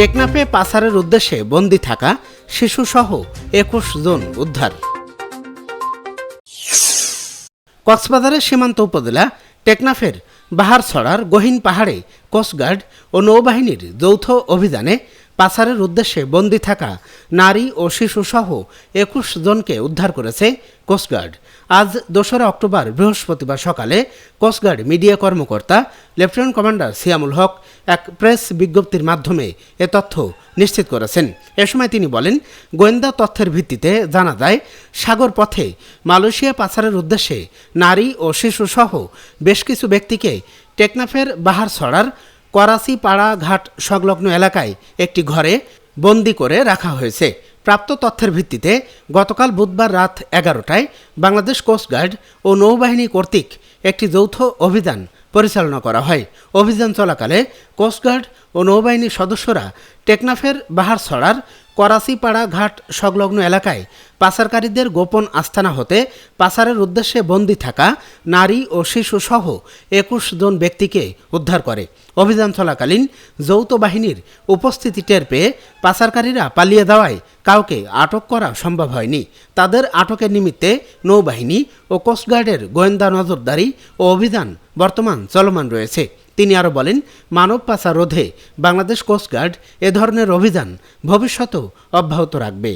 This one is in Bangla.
টেকনাফে পাচারের উদ্দেশ্যে বন্দি থাকা শিশুসহ একুশ জন উদ্ধার। কক্সবাজারের সীমান্ত উপজেলা টেকনাফের বাহারছড়ার গহীন পাহাড়ে কোস্টগার্ড ও নৌবাহিনীর যৌথ অভিযানে পাচারের উদ্দেশ্যে বন্দি থাকা নারী ও শিশুসহ একুশ জনকে উদ্ধার করেছে কোস্টগার্ড। আজ দোসরা অক্টোবর বৃহস্পতিবার সকালে কোস্টগার্ড মিডিয়া কর্মকর্তা লেফটেন্যান্ট কমান্ডার সিয়ামুল হক এক প্রেস বিজ্ঞপ্তির মাধ্যমে এ তথ্য নিশ্চিত করেছেন। এ সময় তিনি বলেন, গোয়েন্দা তথ্যের ভিত্তিতে জানা যায়, সাগর পথে মালয়েশিয়া পাচারের উদ্দেশ্যে নারী ও শিশুসহ বেশ কিছু ব্যক্তিকে টেকনাফের বাহারছড়ার করাচি পাড়া ঘাট সংলগ্ন এলাকায় একটি ঘরে বন্দি করে রাখা হয়েছে। প্রাপ্ত তথ্যের ভিত্তিতে গতকাল বুধবার রাত এগারোটায় বাংলাদেশ কোস্টগার্ড ও নৌবাহিনী কর্তৃক একটি যৌথ অভিযান পরিচালনা করা হয়। অভিযান চলাকালে কোস্টগার্ড ও নৌবাহিনীর সদস্যরা টেকনাফের বাহারছড়ার করাচিপাড়া ঘাট সংলগ্ন এলাকায় পাচারকারীদের গোপন আস্থানা হতে পাচারের উদ্দেশ্যে বন্দি থাকা নারী ও শিশুসহ একুশ জন ব্যক্তিকে উদ্ধার করে। অভিযান চলাকালীন যৌথ বাহিনীর উপস্থিতি টের পেয়ে পাচারকারীরা পালিয়ে দেওয়ায় কাউকে আটক করা সম্ভব হয়নি। তাদের আটকের নিমিত্তে নৌবাহিনী ও কোস্টগার্ডের গোয়েন্দা নজরদারি ও অভিযান বর্তমান চলমান রয়েছে। তিনি আরও বলেন মানব পাচার রোধে বাংলাদেশ কোস্টগার্ড এ ধরনের অভিযান ভবিষ্যতেও অব্যাহত রাখবে।